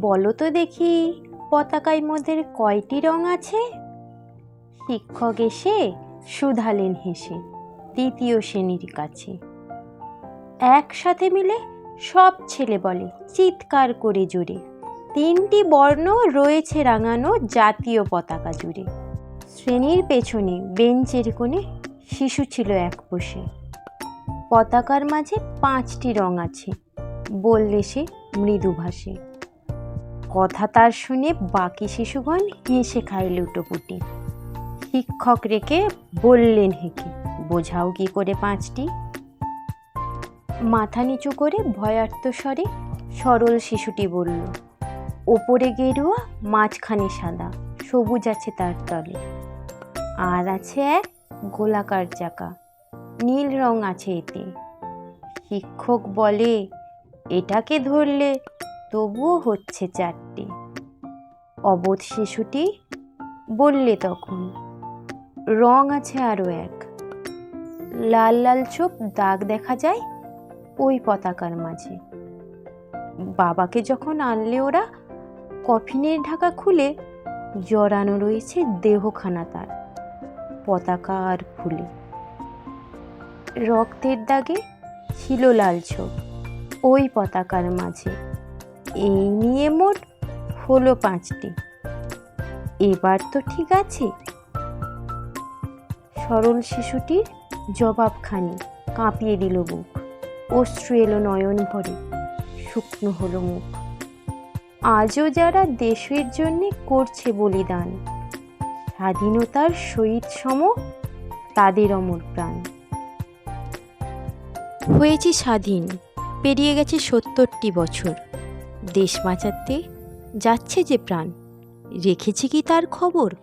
বলো তো দেখি, পতাকায় মধ্যে কয়টি রং আছে? শিক্ষক এসে শুধালেন হেসে, তৃতীয় শ্রেণির কাছে। একসাথে মিলে সব ছেলে বলে, চিৎকার করে জোরে। তিনটি বর্ণ রয়েছে রাঙানো জাতীয় পতাকা জুড়ে। শ্রেণির পেছনে বেঞ্চের কোণে শিশু ছিল এক বসে। পতাকার মাঝে পাঁচটি রং আছে, বললে সে মৃদু ভাষে কথা তার শুনে বাকি শিশুগণ হেসে খায় লুটোপুটি। শিক্ষক রেখে বললেন হেঁকে, বোঝাও কি করে পাঁচটি? মাথা নিচু করে ভয়ার্ত স্বরে সরল শিশুটি বলল, ওপরে গেরুয়া, মাঝখানে সাদা, সবুজ আছে তার তলে। আর আছে এক গোলাকার চাকা, নীল রং আছে এতে। শিক্ষক বলে, এটাকে ধরলে তবুও হচ্ছে চারটে। অবোধ শিশুটি বললে তখন, রং আছে আরও এক। লাল লাল চোখ, দাগ দেখা যায় ওই পতাকার মাঝে। বাবাকে যখন আনলে ওরা, কফিনের ঢাকা খুলে জড়ানো রয়েছে দেহখানা তার, পতাকা আর ফুলে। রক্তের দাগে ছিল লাল ছোপ ওই পতাকার মাঝে। এই নিয়ে মোট হলো পাঁচটি। এবার তো ঠিক আছে। সরল শিশুটির জবাবখানি কাঁপিয়ে দিল বুক। অশ্রু এলো নয়ন ভরে, শুকনো হলো মুখ। আজও যারা দেশের জন্যে করছে বলিদান, স্বাধীনতার শহীদ সম তাদের অমর প্রাণ। হয়েছে স্বাধীন, পেরিয়ে গেছে সত্তরটি বছর। দেশ বাঁচাতে যাচ্ছে যে প্রাণ। রেখেছে কি তার খবর?